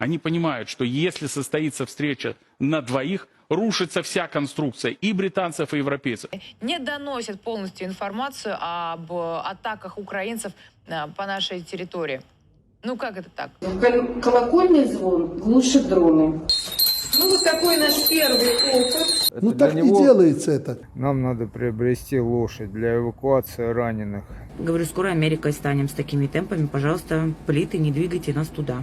Они понимают, что если состоится встреча на двоих, рушится вся конструкция и британцев, и европейцев. не доносят полностью информацию об э, атаках украинцев э, по нашей территории. Ну как это так? Кол- Колокольный звон глушит дроны. Ну, вот такой наш первый опыт. Ну так для не него делается это. Нам надо приобрести лошадь для эвакуации раненых. Говорю, скоро Америкой станем с такими темпами. Пожалуйста, плиты, не двигайте нас туда.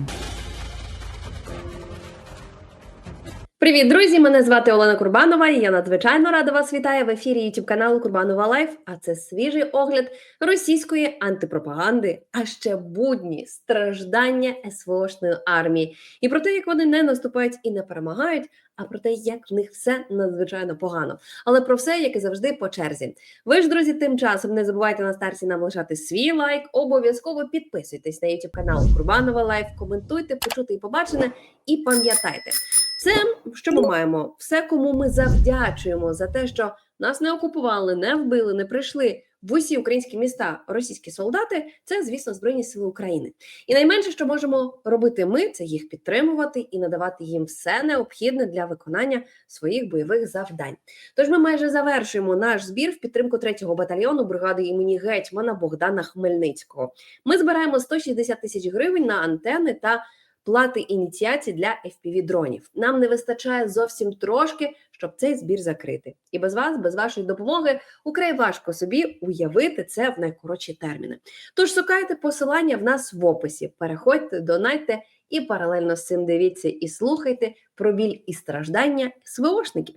Привіт, друзі! Мене звати Олена Курбанова, і я надзвичайно рада вас вітаю в ефірі youtube каналу Курбанова Лайф. А це свіжий огляд російської антипропаганди, а ще будні страждання СВОшної армії, і про те, як вони не наступають і не перемагають, а про те, як в них все надзвичайно погано. Але про все, як і завжди, по черзі. Ви ж, друзі, тим часом не забувайте на старті нам лишати свій лайк. Обов'язково підписуйтесь на youtube канал Курбанова Лайф, коментуйте, почути і побачене, і пам'ятайте. Це що ми маємо? Все, кому ми завдячуємо за те, що нас не окупували, не вбили, не прийшли в усі українські міста російські солдати. Це, звісно, Збройні Сили України. І найменше, що можемо робити ми, це їх підтримувати і надавати їм все необхідне для виконання своїх бойових завдань. Тож ми майже завершуємо наш збір в підтримку 3-го батальйону бригади імені гетьмана Богдана Хмельницького. Ми збираємо 160 тисяч гривень на антени та плати ініціації для fpv дронів. Нам не вистачає зовсім трошки, щоб цей збір закрити. І без вас, без вашої допомоги, украй важко собі уявити це в найкоротші терміни. Тож шукайте посилання в нас в описі, переходьте, донайте і паралельно з цим дивіться і слухайте про біль і страждання СВОшників.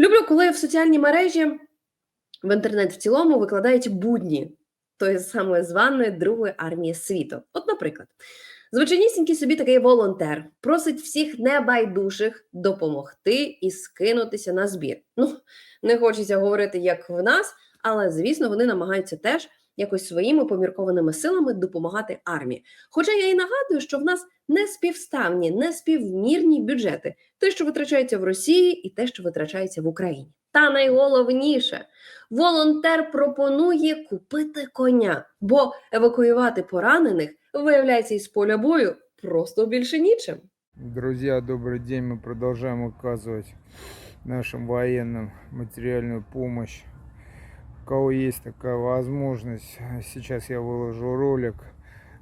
Люблю, коли в соціальній мережі в інтернет в цілому викладають будні тої саме званої Другої армії світу. От, наприклад. Звичайнісінький собі такий волонтер просить всіх небайдужих допомогти і скинутися на збір. Ну, не хочеться говорити, як в нас, але звісно, вони намагаються теж якось своїми поміркованими силами допомагати армії. Хоча я і нагадую, що в нас не співставні, не співмірні бюджети, те, що витрачається в Росії, і те, що витрачається в Україні. Та найголовніше, волонтер пропонує купити коня, бо евакуювати поранених виявляється із поля бою просто більше нічим. Друзья, добрый день. Мы продолжаем оказывать нашим военным материальную помощь. У кого есть такая возможность, сейчас я выложу ролик.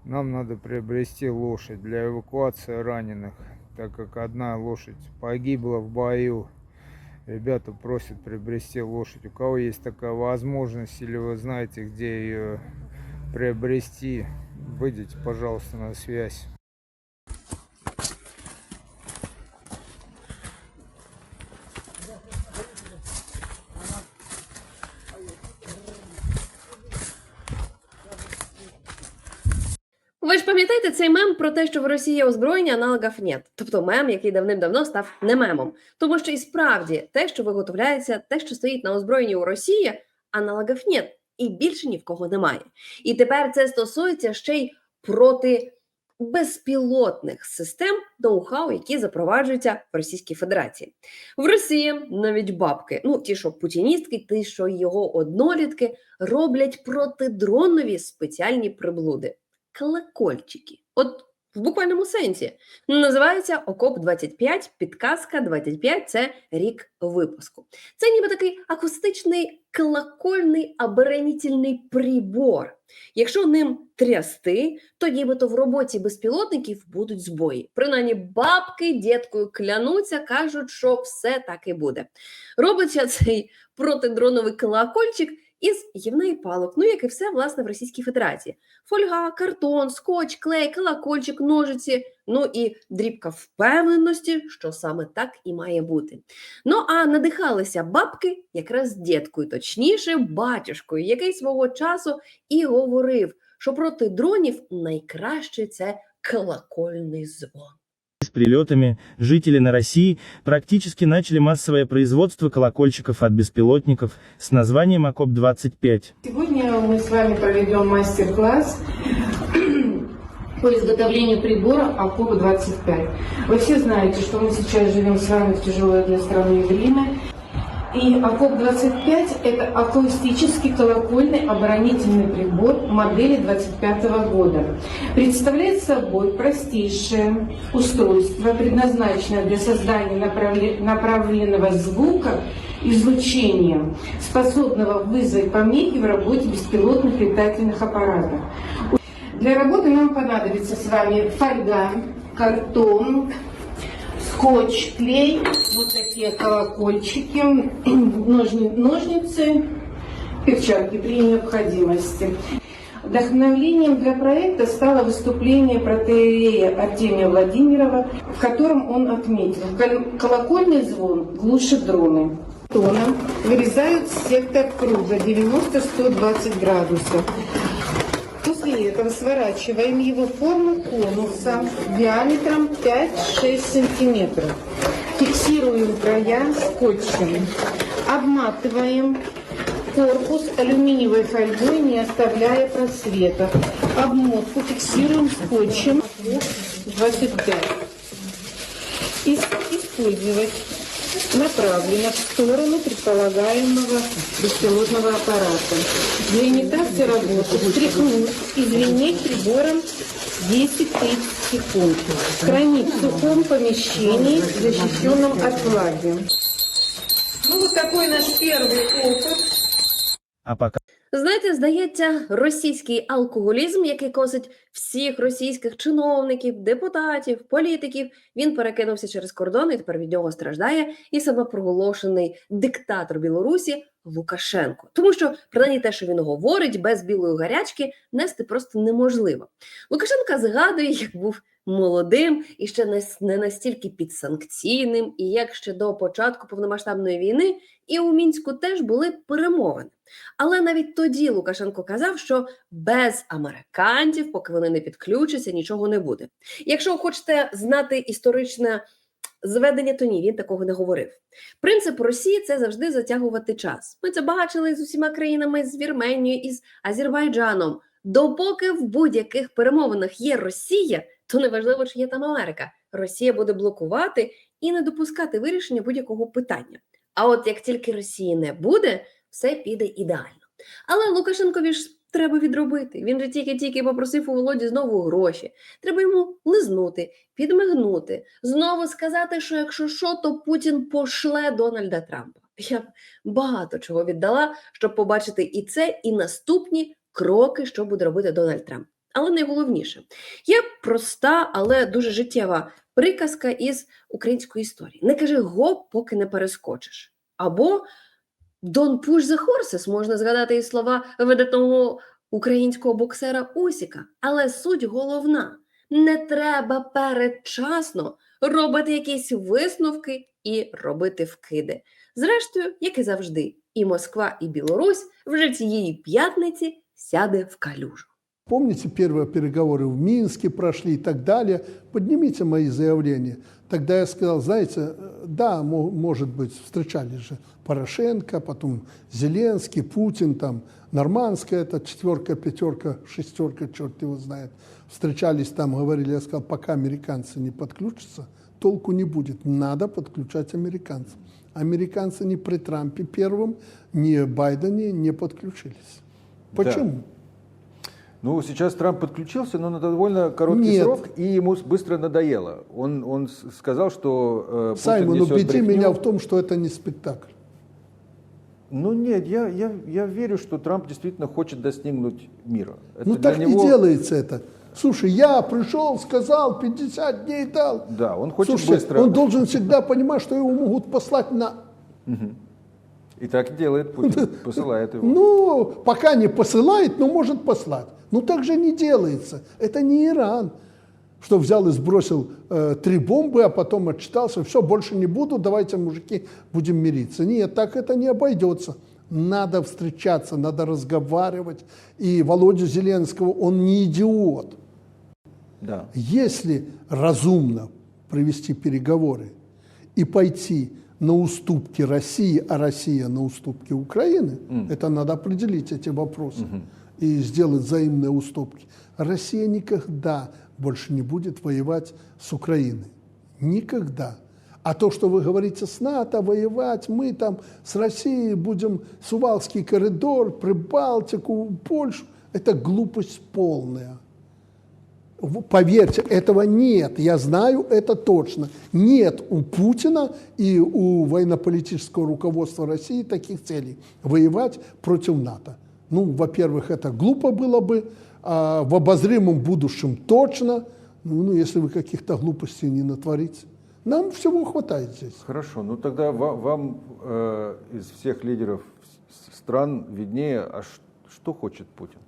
Нам надо приобрести лошадь для эвакуации раненых, так как одна лошадь погибла в бою. Ребята просят приобрести лошадь. У кого есть такая возможность или вы знаете, где ее приобрести, выйдите, пожалуйста, на связь. Ви ж пам'ятаєте цей мем про те, що в Росії є озброєння аналогів нет. Тобто мем, який давним-давно став не мемом. Тому що і справді те, що виготовляється, те, що стоїть на озброєнні у Росії, аналогів нет. І більше ні в кого немає. І тепер це стосується ще й проти безпілотних систем ноу-хау, які запроваджуються в Російській Федерації. В Росії навіть бабки, ну ті, що путіністки, ті, що його однолітки, роблять протидронові спеціальні приблуди колокольчики. От в буквальному сенсі. Називається Окоп 25, підказка 25 це рік випуску. Це ніби такий акустичний колокольний оборонительний прибор. Якщо ним трясти, то нібито в роботі безпілотників будуть збої. Принаймні, бабки діткою клянуться, кажуть, що все так і буде. Робиться цей протидроновий колокольчик із гівна палок, ну як і все власне в Російській Федерації. Фольга, картон, скотч, клей, колокольчик, ножиці, ну і дрібка впевненості, що саме так і має бути. Ну а надихалися бабки якраз діткою, точніше, батюшкою, який свого часу і говорив, що проти дронів найкраще це колокольний звон. Прилетами жители на России практически начали массовое производство колокольчиков от беспилотников с названием ОКОП-25. Сегодня мы с вами проведем мастер-класс по изготовлению прибора АКОП-25. Вы все знаете, что мы сейчас живем с вами в тяжелое для страны время. И АКОП-25 – это акустический колокольный оборонительный прибор модели 25 года. Представляет собой простейшее устройство, предназначенное для создания направле- направленного звука излучения, способного вызвать помехи в работе беспилотных летательных аппаратов. Для работы нам понадобится с вами фольга, картон, скотч, клей, вот такие колокольчики, ножни- ножницы, перчатки при необходимости. Вдохновением для проекта стало выступление протеерея Артемия Владимирова, в котором он отметил, «Кол- колокольный звон глушит дроны. Тона вырезают сектор круга 90-120 градусов. После этого сворачиваем его в форму конуса диаметром 5-6 сантиметров. Фиксируем края скотчем. Обматываем корпус алюминиевой фольгой, не оставляя просветов. Обмотку фиксируем скотчем 25. И использовать направлено в сторону предполагаемого беспилотного аппарата. Для имитации работы встряхнуть и звенеть прибором 10-30 секунд. Хранить в сухом помещении, защищенном от влаги. Ну вот такой наш первый опыт. А пока Знаєте, здається, російський алкоголізм, який косить всіх російських чиновників, депутатів, політиків, він перекинувся через кордон і тепер від нього страждає і самопроголошений диктатор Білорусі Лукашенко. Тому що принаймні те, що він говорить, без білої гарячки нести просто неможливо. Лукашенка згадує, як був молодим і ще не, настільки підсанкційним, і як ще до початку повномасштабної війни і у мінську теж були перемовини. Але навіть тоді Лукашенко казав, що без американців, поки вони не підключаться, нічого не буде. Якщо хочете знати історичне зведення, то ні, він такого не говорив. Принцип Росії це завжди затягувати час. Ми це бачили з усіма країнами, з Вірменією і з Азербайджаном. Допоки в будь-яких перемовинах є Росія, то неважливо, чи є там Америка. Росія буде блокувати і не допускати вирішення будь-якого питання. А от як тільки Росії не буде, все піде ідеально. Але Лукашенкові ж треба відробити. Він же тільки-тільки попросив у Володі знову гроші. Треба йому лизнути, підмигнути, знову сказати, що якщо що, то Путін пошле Дональда Трампа. Я б багато чого віддала, щоб побачити і це, і наступні кроки, що буде робити Дональд Трамп. Але найголовніше, є проста, але дуже життєва приказка із української історії. Не кажи гоп, поки не перескочиш. Або Don't push the horses, можна згадати і слова видатного українського боксера Усіка. Але суть головна: не треба передчасно робити якісь висновки і робити вкиди. Зрештою, як і завжди, і Москва, і Білорусь вже цієї п'ятниці сяде в калюжу. Помните, первые переговоры в Минске прошли и так далее. Поднимите мои заявления. Тогда я сказал, знаете, да, мо- может быть, встречались же Порошенко, потом Зеленский, Путин, там, Нормандская, это четверка, пятерка, шестерка, черт его знает. Встречались там, говорили, я сказал, пока американцы не подключатся, толку не будет. Надо подключать американцев. Американцы ни при Трампе первым, ни Байдене не подключились. Да. Почему? Ну, сейчас Трамп подключился, но на довольно короткий Нет. срок, и ему с- быстро надоело. Он, он с- сказал, что э, Путин Саймон, несет убеди брехню. меня в том, что это не спектакль. Ну нет, я, я, я верю, что Трамп действительно хочет достигнуть мира. Это ну для так него- не делается это. Слушай, я пришел, сказал, 50 дней дал. Да, он хочет Слушайте, быстро. он должен всегда понимать, что его могут послать на... И так делает Путин, посылает его. Ну, пока не посылает, но может послать. Ну так же не делается. Это не Иран, что взял и сбросил э, три бомбы, а потом отчитался, все, больше не буду, давайте, мужики, будем мириться. Нет, так это не обойдется. Надо встречаться, надо разговаривать. И Володя Зеленского, он не идиот. Да. Если разумно провести переговоры и пойти на уступки России, а Россия на уступки Украины, это надо определить эти вопросы и сделать взаимные уступки. Россия никогда больше не будет воевать с Украиной. Никогда. А то, что вы говорите с НАТО воевать, мы там с Россией будем Сувалский коридор, Прибалтику, Польшу, это глупость полная. Поверьте, этого нет. Я знаю это точно. Нет у Путина и у военно-политического руководства России таких целей – воевать против НАТО. Ну, во-первых, это глупо было бы, а в обозримом будущем точно, ну, ну, если вы каких-то глупостей не натворите. Нам всего хватает здесь. Хорошо, ну тогда ва- вам, э, из всех лидеров стран виднее, а что хочет Путин?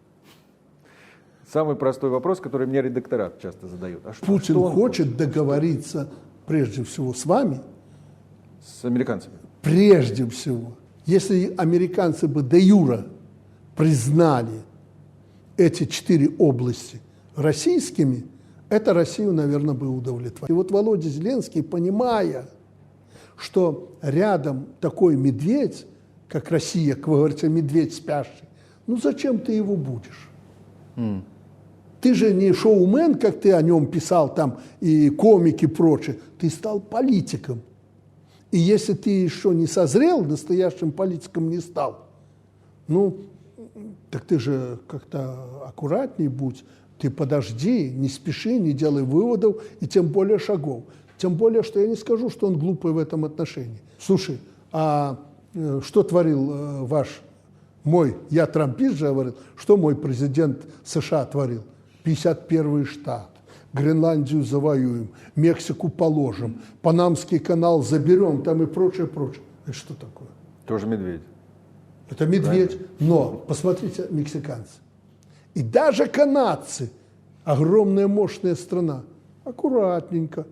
Самый простой вопрос, который мне редакторат часто задают. А что, Путин что он хочет договориться прежде всего с вами, с американцами? прежде всего, если американцы бы де юра признали эти четыре области российскими, это Россию, наверное, бы удовлетворило. И вот Володя Зеленский, понимая, что рядом такой медведь, как Россия, как вы говорите, медведь спящий, ну зачем ты его будешь? Ты же не шоумен, как ты о нем писал там, и комик и прочее. Ты стал политиком. И если ты еще не созрел, настоящим политиком не стал, ну, так ты же как-то аккуратней будь, ты подожди, не спеши, не делай выводов и тем более шагов. Тем более, что я не скажу, что он глупый в этом отношении. Слушай, а э, что творил э, ваш, мой, я трампист же говорил, что мой президент США творил? 51 штат. Гренландию завоюем, Мексику положим, Панамский канал заберем, там и прочее, прочее. Это что такое? Тоже медведь. Это медведь. Но посмотрите, мексиканцы. И даже канадцы, огромная мощная страна, аккуратненько.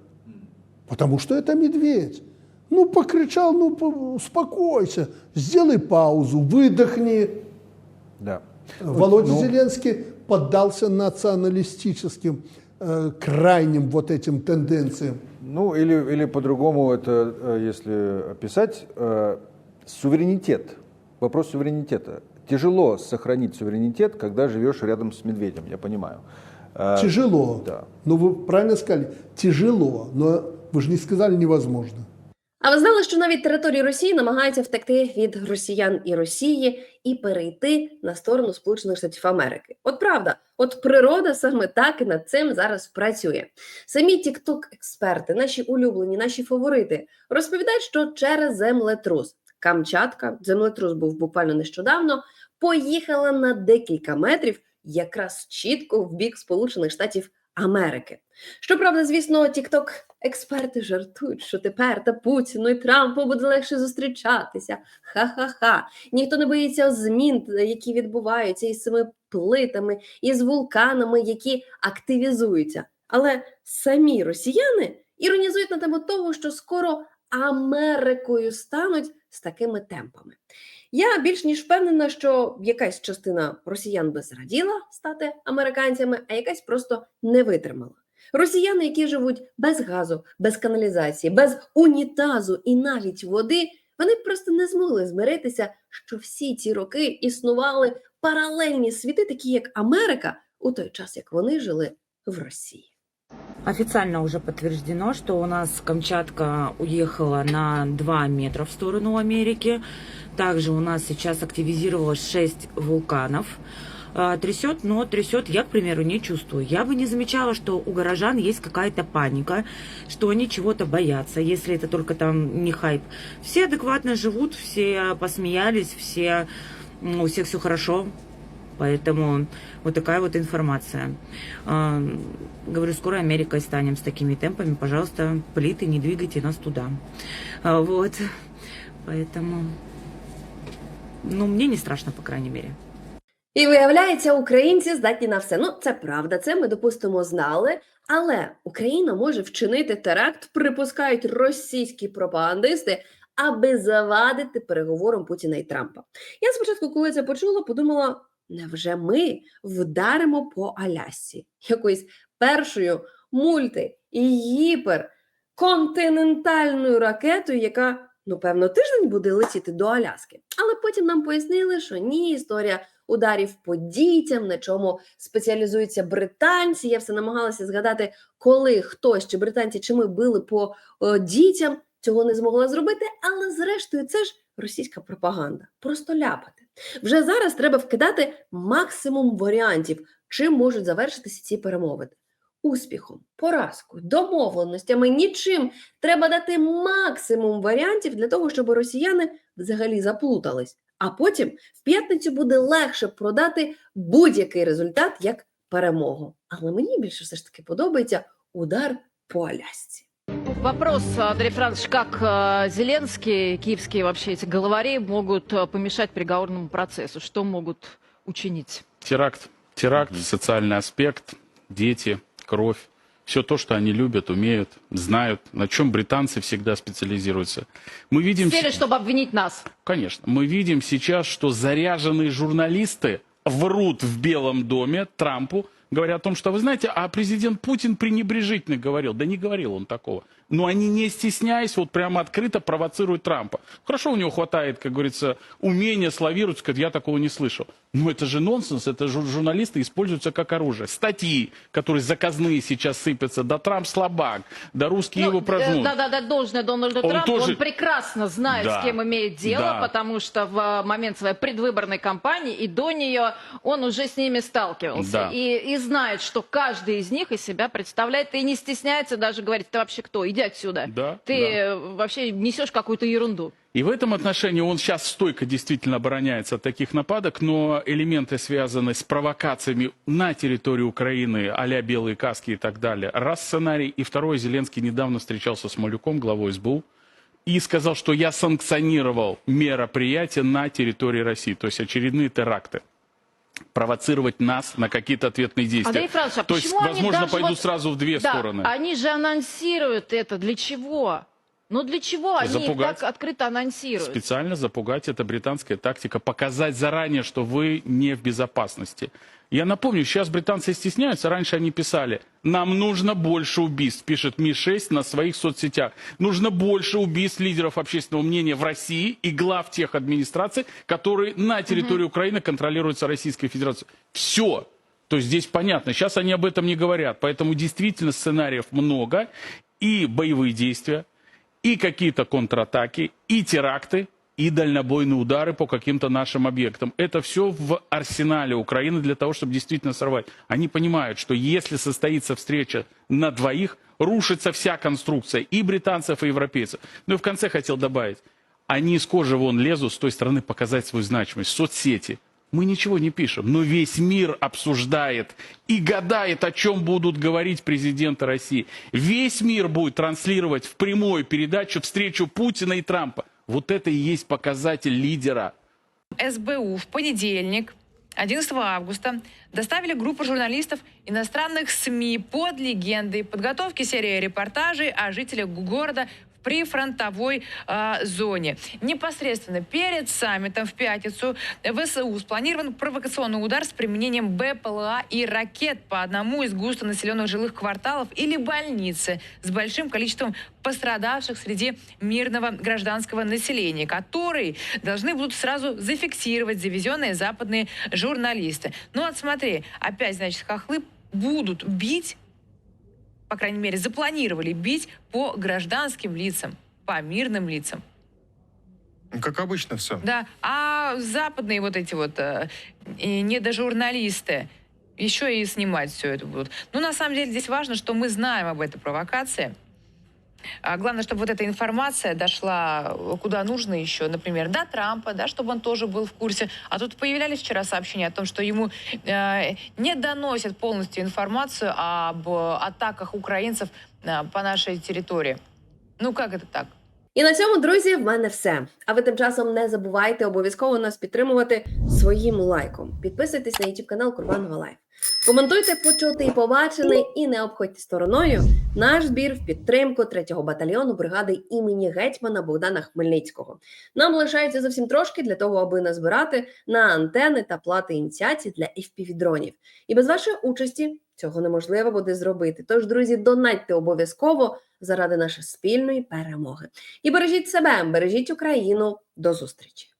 Потому что это медведь. Ну, покричал, ну, по- успокойся, сделай паузу, выдохни. Да. Володя Ну, Зеленский поддался националистическим, э, крайним вот этим тенденциям. Ну, или, или по-другому это, э, если описать, э, суверенитет. Вопрос суверенитета. Тяжело сохранить суверенитет, когда живешь рядом с медведем, я понимаю. Э, Тяжело. Да. Ну, вы правильно сказали, тяжело, но вы же не сказали невозможно. А ви знали, що навіть території Росії намагаються втекти від росіян і Росії і перейти на сторону Сполучених Штатів Америки? От правда, от природа саме так і над цим зараз працює. Самі тікток експерти, наші улюблені, наші фаворити, розповідають, що через землетрус Камчатка, землетрус був буквально нещодавно, поїхала на декілька метрів якраз чітко в бік Сполучених Штатів Америки. Щоправда, звісно, тікток експерти жартують, що тепер та Путіну і Трампу буде легше зустрічатися. Ха-ха-ха. Ніхто не боїться змін, які відбуваються із цими плитами, із вулканами, які активізуються. Але самі росіяни іронізують на тему того, що скоро Америкою стануть з такими темпами. Я більш ніж впевнена, що якась частина росіян би зраділа стати американцями, а якась просто не витримала. Росіяни, які живуть без газу, без каналізації, без унітазу і навіть води, вони просто не змогли змиритися, що всі ці роки існували паралельні світи, такі як Америка, у той час як вони жили в Росії. Официально уже подтверждено, что у нас Камчатка уехала на 2 метра в сторону Америки. Также у нас сейчас активизировалось 6 вулканов. А, Трясет, но трясет я, к примеру, не чувствую. Я бы не замечала, что у горожан есть какая-то паника, что они чего-то боятся, если это только там не хайп. Все адекватно живут, все посмеялись, все, у всех все хорошо. Поэтому вот такая вот информация. А, Говорю, скоро Америкой станем с такими темпами. Пожалуйста, плиты, не двигайте нас туда. А, Вот. Поэтому, ну, мне не страшно, по крайней мере. І виявляється, українці здатні на все. Ну, це правда, це ми допустимо знали. Але Україна може вчинити теракт, припускають російські пропагандисти, аби завадити переговорам Путіна і Трампа. Я спочатку, коли це почула, подумала: невже ми вдаримо по Алясці якоюсь першою мульти і гіпер континентальною ракетою, яка ну певно тиждень буде летіти до Аляски. Але потім нам пояснили, що ні, історія ударів по дітям, на чому спеціалізуються британці. Я все намагалася згадати, коли хтось чи британці чи ми били по е, дітям. цього не змогла зробити, але зрештою це ж російська пропаганда. Просто ляпати. Вже зараз треба вкидати максимум варіантів, чим можуть завершитися ці перемовини. Успіхом, поразкою, домовленостями, нічим. Треба дати максимум варіантів для того, щоб росіяни взагалі заплутались. А потім в п'ятницю буде легше продати будь-який результат як перемогу. Але мені більше все ж таки подобається удар по Алясці. Вопрос, Андрей Францович, как э, Зеленский, киевские вообще эти головари могут э, помешать переговорному процессу? Что могут учинить? Теракт. Теракт, социальный аспект, дети, кровь. Все то, что они любят, умеют, знают, на чем британцы всегда специализируются. Мы видим... С целью, чтобы обвинить нас. Конечно. Мы видим сейчас, что заряженные журналисты врут в Белом доме Трампу, говоря о том, что, вы знаете, а президент Путин пренебрежительно говорил. Да не говорил он такого. Но они, не стесняясь, вот прямо открыто провоцируют Трампа. Хорошо, у него хватает, как говорится, умения славировать, сказать, я такого не слышал. Но это же нонсенс, это жур- журналисты используются как оружие. Статьи, которые заказные сейчас сыпятся, да Трамп слабак, да русские его прожмут. да, да, да, должное Дональду Он Трампу. тоже- Он прекрасно знает, Да. с кем имеет дело, Да. потому что в э, момент своей предвыборной кампании и до нее он уже с ними сталкивался. Да. И, и знает, что каждый из них из себя представляет, и не стесняется даже говорить, ты вообще кто? Иди отсюда. Да, Ты да. э, вообще несешь какую-то ерунду. И в этом отношении он сейчас стойко действительно обороняется от таких нападок, но элементы, связанные с провокациями на территории Украины, а-ля белые каски и так далее, раз сценарий. И второй, Зеленский недавно встречался с Малюком, главой СБУ, и сказал, что я санкционировал мероприятия на территории России, то есть очередные теракты провоцировать нас на какие-то ответные действия. Андрей Францович, а то есть, возможно, пойду вот- сразу в две Да, стороны. они же анонсируют это. Для чего? Ну для чего они Запугать. так открыто анонсируют? Специально запугать, это британская тактика, показать заранее, что вы не в безопасности. Я напомню, сейчас британцы стесняются, раньше они писали, нам нужно больше убийств, пишет Ми-6 на своих соцсетях. Нужно больше убийств лидеров общественного мнения в России и глав тех администраций, которые на территории Украины контролируются Российской Федерацией. Все. То есть здесь понятно, сейчас они об этом не говорят, поэтому действительно сценариев много, и боевые действия, и какие-то контратаки, и теракты, и дальнобойные удары по каким-то нашим объектам. Это все в арсенале Украины для того, чтобы действительно сорвать. Они понимают, что если состоится встреча на двоих, рушится вся конструкция и британцев, и европейцев. Ну и в конце хотел добавить, они из кожи вон лезут с той стороны показать свою значимость. Соцсети. Мы ничего не пишем, но весь мир обсуждает и гадает, о чем будут говорить президенты России. Весь мир будет транслировать в прямую передачу встречу Путина и Трампа. Вот это и есть показатель лидера. СБУ в понедельник, 11 августа, доставили группу журналистов иностранных СМИ под легендой подготовки серии репортажей о жителях города в прифронтовой э, зоне. Непосредственно перед саммитом в пятницу ВСУ спланирован провокационный удар с применением БПЛА и ракет по одному из густонаселенных жилых кварталов или больницы с большим количеством пострадавших среди мирного гражданского населения, которые должны будут сразу зафиксировать завезенные западные журналисты. Ну вот смотри, опять, значит, хохлы будут бить по крайней мере, запланировали бить по гражданским лицам, по мирным лицам. Как обычно все. Да, а западные вот эти вот э, недожурналисты еще и снимать все это будут. Ну, на самом деле, здесь важно, что мы знаем об этой провокации. А главное, чтобы вот эта информация дошла куда нужно еще, например, до Трампа, да, чтобы он тоже был в курсе. А тут появлялись вчера сообщения о том, что ему э, не доносят полностью информацию об э, атаках украинцев э, по нашей территории. Ну как это так? І на цьому, друзі, в мене все. А ви тим часом не забувайте обов'язково нас підтримувати своїм лайком. Підписуйтесь на YouTube канал Курбанова Лайф. Коментуйте почути і побачене, і не обходьте стороною наш збір в підтримку 3-го батальйону бригади імені гетьмана Богдана Хмельницького. Нам лишається зовсім трошки для того, аби назбирати на антени та плати ініціацій для FPV-дронів. І без вашої участі цього неможливо буде зробити. Тож, друзі, донатьте обов'язково заради нашої спільної перемоги. І бережіть себе, бережіть Україну. До зустрічі!